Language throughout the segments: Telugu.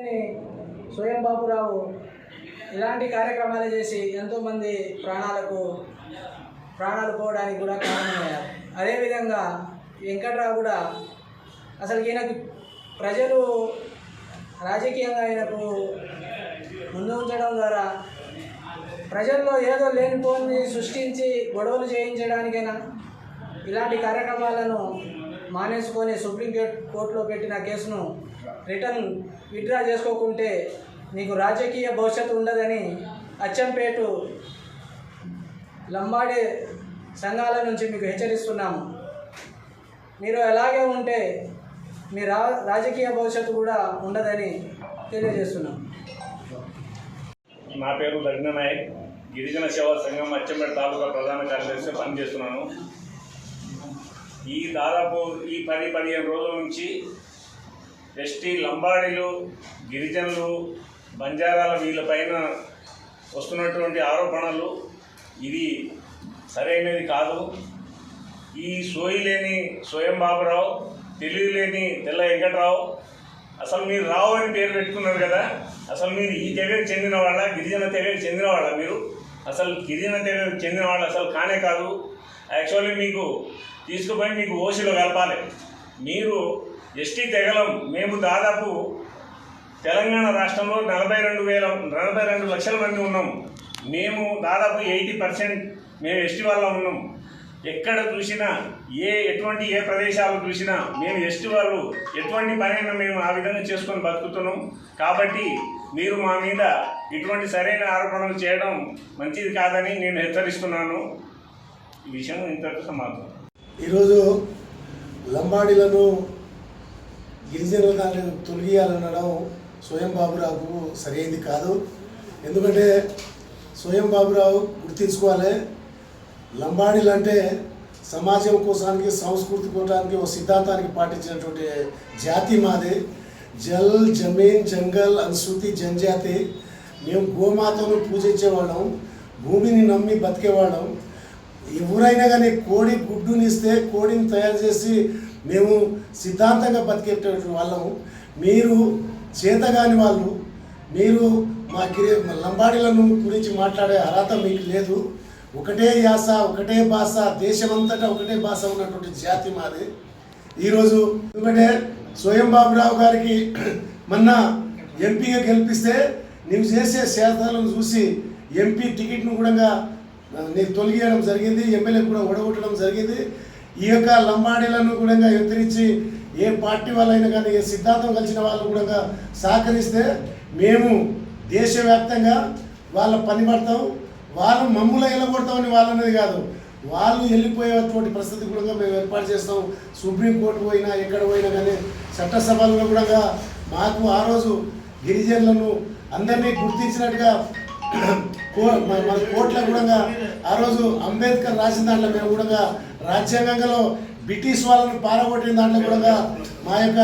స్వయం బాబురావు ఇలాంటి కార్యక్రమాలు చేసి ఎంతోమంది ప్రాణాలకు ప్రాణాలు పోవడానికి కూడా కారణమయ్యారు. అదేవిధంగా వెంకట్రావు కూడా అసలు ఈయనకు ప్రజలు రాజకీయంగా ఆయనకు ముందు ఉంచడం ద్వారా ప్రజల్లో ఏదో లేనిపోని సృష్టించి గొడవలు చేయించడానికైనా ఇలాంటి కార్యక్రమాలను మానేసుకొని సుప్రీం కోర్టులో పెట్టిన కేసును రిటర్న్ విత్డ్రా చేసుకోకుంటే నీకు రాజకీయ భవిష్యత్తు ఉండదని అచ్చంపేటు లంబాడే సంఘాల నుంచి మీకు హెచ్చరిస్తున్నాము. మీరు ఎలాగే ఉంటే మీ రా రాజకీయ భవిష్యత్తు కూడా ఉండదని తెలియజేస్తున్నాం. నా పేరు లగ్న నాయక్. గిరిజన సేవా సంఘం అచ్చంపేట తాలూకా ప్రధాన కార్యదర్శి పనిచేస్తున్నాను. ఈ దాదాపు ఈ పది పదిహేను రోజుల నుంచి ఎస్టీ లంబాడీలు గిరిజనులు బంజారాల వీళ్ళపైన వస్తున్నటువంటి ఆరోపణలు ఇది సరైనది కాదు. ఈ సోయి లేని స్వయం బాబురావు తెలియలేని తెల్ల వెంకట్రావు అసలు మీరు రావు అని పేరు పెట్టుకున్నారు కదా అసలు మీరు ఈ తెగకు చెందిన వాళ్ళ గిరిజన తెగకు చెందిన వాళ్ళ మీరు? అసలు గిరిజన తెగకు చెందిన వాళ్ళు అసలు కానే కాదు. యాక్చువల్లీ మీకు తీసుకుపోయి మీకు ఓసీలో కలపాలి. మీరు ఎస్టీ తెగలం. మేము దాదాపు తెలంగాణ రాష్ట్రంలో నలభై రెండు వేల నలభై రెండు లక్షల మంది ఉన్నాం. మేము దాదాపు ఎయిటీ పర్సెంట్ మేము ఎస్టీ వాళ్ళ ఉన్నాం. ఎక్కడ చూసినా ఏ ఎటువంటి ఏ ప్రదేశాలు చూసినా మేము ఎస్టీ వాళ్ళు. ఎటువంటి పనైనా మేము ఆ విధంగా చేసుకొని బతుకుతున్నాం. కాబట్టి మీరు మా మీద ఇటువంటి సరైన ఆరోపణలు చేయడం మంచిది కాదని నేను హెచ్చరిస్తున్నాను. ఈ విషయం ఇంతటితో సమాధానం ఈరోజు లంబాడీలను గిరిజనులు దాన్ని తొలగియాలనడం స్వయం బాబురావుకు సరైనది కాదు. ఎందుకంటే స్వయం బాబురావు గుర్తించుకోవాలి లంబాడీలు అంటే సమాజం కోసానికి సంస్కృతి కోసానికి ఒక సిద్ధాంతానికి పాటించినటువంటి జాతి మాది. జల్ జమీన్ జంగల్ అనుసృతి జనజాతి మేము గోమాతను పూజించేవాళ్ళం భూమిని నమ్మి బతికేవాళ్ళం. ఎవరైనా కానీ కోడి గుడ్డునిస్తే కోడిని తయారు చేసి మేము సిద్ధాంతంగా బతికేటటువంటి వాళ్ళము. మీరు చేతగాని వాళ్ళు. మీరు మా గిరి లంబాడీలను గురించి మాట్లాడే అర్హత మీకు లేదు. ఒకటే యాస ఒకటే భాష దేశమంతటా ఒకటే భాష ఉన్నటువంటి జాతి మాది. ఈరోజు ఎందుకంటే స్వయం బాబురావు గారికి మొన్న ఎంపీగా గెలిపిస్తే నీవు చేసే శాతాలను చూసి ఎంపీ టికెట్ను కూడా నీకు తొలగియడం జరిగింది ఎమ్మెల్యే కూడా ఒడగొట్టడం జరిగింది. ఈ యొక్క లంబాడీలను కూడా ఎత్తిరించి ఏ పార్టీ వాళ్ళైనా కానీ ఏ సిద్ధాంతం కలిసిన వాళ్ళు కూడా సహకరిస్తే మేము దేశవ్యాప్తంగా వాళ్ళ పని పడతాం వాళ్ళు మమ్ముల వెళ్ళగొడతామని వాళ్ళనేది కాదు. వాళ్ళు వెళ్ళిపోయేటువంటి పరిస్థితి కూడా మేము ఏర్పాటు చేస్తాం. సుప్రీంకోర్టు పోయినా ఎక్కడ పోయినా కానీ చట్టసభల్లో కూడా మాకు ఆ రోజు గిరిజనులను అందరినీ గుర్తించినట్టుగా మన మన కోట్ల కూడా ఆ రోజు అంబేద్కర్ రాసిన దాంట్లో మేము కూడా రాజ్యాంగంలో బ్రిటిష్ వాళ్ళను పారగొట్టిన దాంట్లో కూడా మా యొక్క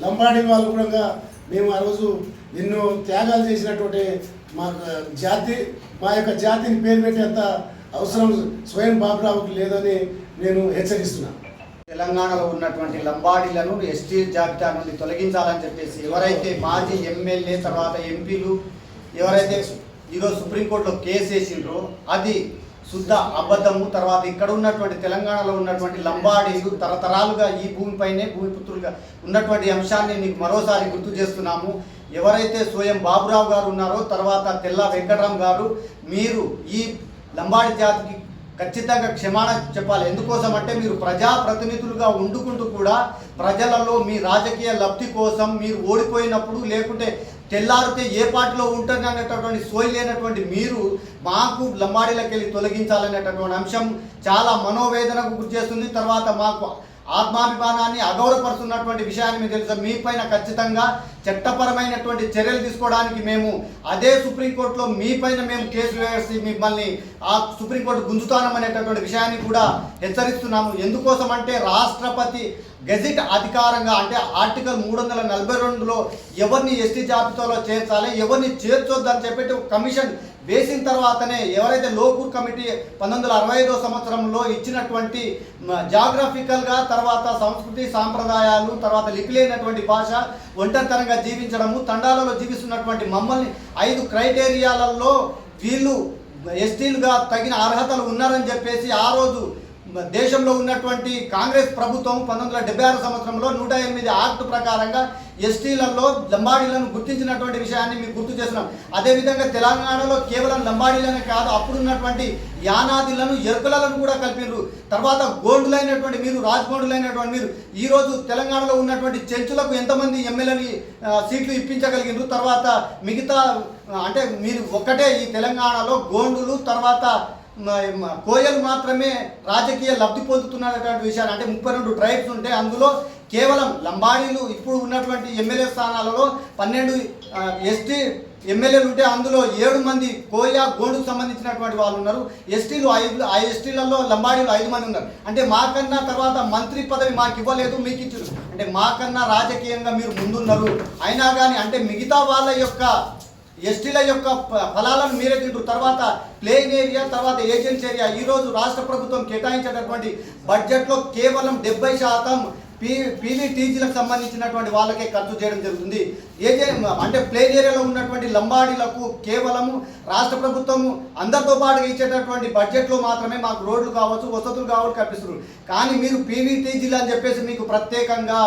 లంబాడీ వాళ్ళు కూడా మేము ఆ రోజు ఎన్నో త్యాగాలు చేసినటువంటి మా జాతి మా యొక్క జాతిని పేరు పెట్టేంత అవసరం స్వయం బాబురావుకి లేదని నేను హెచ్చరిస్తున్నాను తెలంగాణలో ఉన్నటువంటి లంబాడీలను ఎస్టీ జాబితా నుండి తొలగించాలని చెప్పేసి ఎవరైతే మాజీ ఎమ్మెల్యే తర్వాత ఎంపీలు ఎవరైతే ఈరోజు సుప్రీంకోర్టులో కేసు వేసిండ్రు. అది శుద్ధ అబద్ధము. తర్వాత ఇక్కడ ఉన్నటువంటి తెలంగాణలో ఉన్నటువంటి లంబాడీలు తరతరాలుగా ఈ భూమిపైనే భూమిపుత్రులుగా ఉన్నటువంటి అంశాన్ని నీకు మరోసారి గుర్తు చేస్తున్నాము. ఎవరైతే స్వయం బాబురావు గారు ఉన్నారో తర్వాత తెల్ల వెంకటరామ్ గారు మీరు ఈ లంబాడి జాతికి ఖచ్చితంగా క్షమాణ చెప్పాలి. ఎందుకోసం అంటే మీరు ప్రజాప్రతినిధులుగా ఉండుకుంటూ కూడా ప్రజలలో మీ రాజకీయ లబ్ధి కోసం మీరు ఓడిపోయినప్పుడు లేకుంటే తెల్లారితే ఏ పార్టీలో ఉంటుంది సోయి లేనటువంటి మీరు మాకు లంబాడీలకు వెళ్ళి తొలగించాలనేటటువంటి అంశం చాలా మనోవేదనకు గురి చేస్తుంది. తర్వాత మాకు ఆత్మాభిమానాన్ని అగౌరవపరుస్తున్నటువంటి విషయాన్ని మీకు తెలుసు? మీ పైన ఖచ్చితంగా చట్టపరమైనటువంటి చర్యలు తీసుకోవడానికి మేము అదే సుప్రీంకోర్టులో మీ పైన మేము కేసు వేసి మిమ్మల్ని ఆ సుప్రీంకోర్టు గుంజుతానమనేటటువంటి విషయాన్ని కూడా హెచ్చరిస్తున్నాము. ఎందుకోసం అంటే రాష్ట్రపతి గెజిట్ అధికారంగా అంటే ఆర్టికల్ మూడు వందల నలభై రెండులో ఎవరిని ఎస్టీ జాబితాలో చేర్చాలి ఎవరిని చేర్చొద్దని చెప్పి కమిషన్ వేసిన తర్వాతనే ఎవరైతే లోకూర్ కమిటీ పంతొమ్మిది వందల అరవై ఐదో సంవత్సరంలో ఇచ్చినటువంటి జాగ్రఫికల్గా తర్వాత సంస్కృతి సాంప్రదాయాలు తర్వాత లిపిలేనటువంటి భాష ఒంటరితనంగా జీవించడము తండాలలో జీవిస్తున్నటువంటి మమ్మల్ని ఐదు క్రైటీరియాలలో వీళ్ళు ఎస్టీలుగా తగిన అర్హతలు ఉన్నారని చెప్పేసి ఆ రోజు దేశంలో ఉన్నటువంటి కాంగ్రెస్ ప్రభుత్వం పంతొమ్మిది వందల డెబ్బై ఆరు సంవత్సరంలో నూట ఎనిమిది యాక్ట్ ప్రకారంగా ఎస్టీలలో లంబాడీలను గుర్తించినటువంటి విషయాన్ని మీకు గుర్తు చేస్తున్నాం. అదేవిధంగా తెలంగాణలో కేవలం లంబాడీలనే కాదు అప్పుడున్నటువంటి యానాదిలను ఎరుకలను కూడా కలిపినారు తర్వాత గోండులైనటువంటి మీరు రాజగోండులైనటువంటి మీరు ఈరోజు తెలంగాణలో ఉన్నటువంటి చెంచులకు ఎంతమంది ఎమ్మెల్యేని సీట్లు ఇప్పించగలిగినారు తర్వాత మిగతా అంటే మీరు ఒక్కటే ఈ తెలంగాణలో గోండులు తర్వాత కోయలు మాత్రమే రాజకీయ లబ్ధి పొందుతున్నటువంటి విషయాన్ని అంటే ముప్పై రెండు ట్రైబ్స్ ఉంటే అందులో కేవలం లంబాడీలు ఇప్పుడు ఉన్నటువంటి ఎమ్మెల్యే స్థానాలలో పన్నెండు ఎస్టీ ఎమ్మెల్యేలు ఉంటే అందులో ఏడు మంది కోయా గోండుకు సంబంధించినటువంటి వాళ్ళు ఉన్నారు. ఎస్టీలు ఐదు ఆ ఎస్టీలలో లంబాడీలు ఐదు మంది ఉన్నారు. అంటే మాకన్నా తర్వాత మంత్రి పదవి మాకు ఇవ్వలేదు మీకు ఇచ్చారు. అంటే మాకన్నా రాజకీయంగా మీరు ముందున్నారు. అయినా కానీ అంటే మిగతా వాళ్ళ యొక్క ఎస్టీల యొక్క ఫలాలను మీరే తింటారు తర్వాత ప్లేయింగ్ ఏరియా తర్వాత ఏజెన్సీ ఏరియా. ఈరోజు రాష్ట్ర ప్రభుత్వం కేటాయించేటటువంటి బడ్జెట్లో కేవలం డెబ్బై శాతం పీ పీవీటీజీలకు సంబంధించినటువంటి వాళ్ళకే ఖర్చు చేయడం జరుగుతుంది. ఏజే అంటే ప్లేన్ ఏరియాలో ఉన్నటువంటి లంబాడీలకు కేవలము రాష్ట్ర ప్రభుత్వం అందరితో పాటుగా ఇచ్చేటటువంటి బడ్జెట్లో మాత్రమే మాకు రోడ్లు కావచ్చు వసతులు కావచ్చు కల్పిస్తున్నారు. కానీ మీరు పీవీటీజీలు అని చెప్పేసి మీకు ప్రత్యేకంగా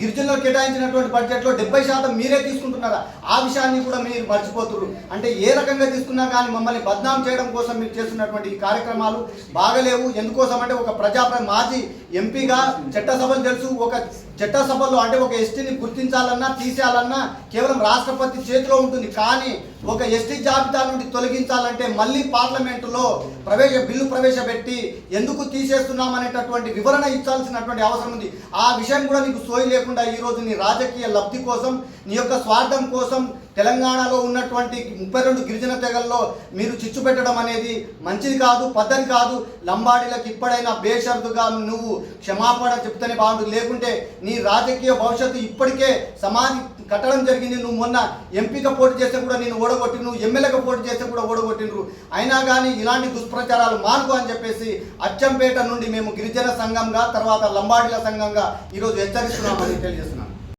గిరిజనులకు కేటాయించినటువంటి బడ్జెట్లో డెబ్బై శాతం మీరే తీసుకుంటున్నారా? ఆ విషయాన్ని కూడా మీరు మర్చిపోతున్నారు అంటే ఏ రకంగా తీసుకున్నా కానీ మమ్మల్ని బద్నాం చేయడం కోసం మీరు చేస్తున్నటువంటి ఈ కార్యక్రమాలు బాగలేవు. ఎందుకోసం అంటే ఒక ప్రజా మాజీ ఎంపీగా చట్టసభలు తెలుసు ఒక చట్టసభలో అంటే ఒక ఎస్టీని గుర్తించాలన్నా తీసేయాలన్నా కేవలం రాష్ట్రపతి చేతిలో ఉంటుంది. కానీ ఒక ఎస్టీ జాబితా నుండి తొలగించాలంటే మళ్ళీ పార్లమెంటులో ప్రవేశ బిల్లు ప్రవేశపెట్టి ఎందుకు తీసేస్తున్నామనేటటువంటి వివరణ ఇచ్చాల్సినటువంటి అవసరం ఉంది. ఆ విషయం కూడా నీకు సోయి లేకుండా ఈరోజు నీ రాజకీయ లబ్ధి కోసం నీ యొక్క స్వార్థం కోసం తెలంగాణలో ఉన్నటువంటి ముప్పై రెండు గిరిజన తెగల్లో మీరు చిచ్చు పెట్టడం అనేది మంచిది కాదు పద్ధతి కాదు. లంబాడీలకు ఇప్పుడైనా బేషరతుగా నువ్వు క్షమాపణ చెప్తేనే బాగుంటుంది. లేకుంటే నీ రాజకీయ భవిష్యత్తు ఇప్పటికే సమాధి కట్టడం జరిగింది. నువ్వు మొన్న ఎంపీగా పోటీ చేస్తే కూడా నేను ఓడగొట్టి నువ్వు ఎమ్మెల్యేగా పోటీ చేస్తే కూడా ఓడగొట్టినరు అయినా కానీ ఇలాంటి దుష్ప్రచారాలు మానుకో అని చెప్పేసి అచ్చంపేట నుండి మేము గిరిజన సంఘంగా తర్వాత లంబాడీల సంఘంగా ఈరోజు హెచ్చరిస్తున్నామని తెలియజేస్తున్నాం.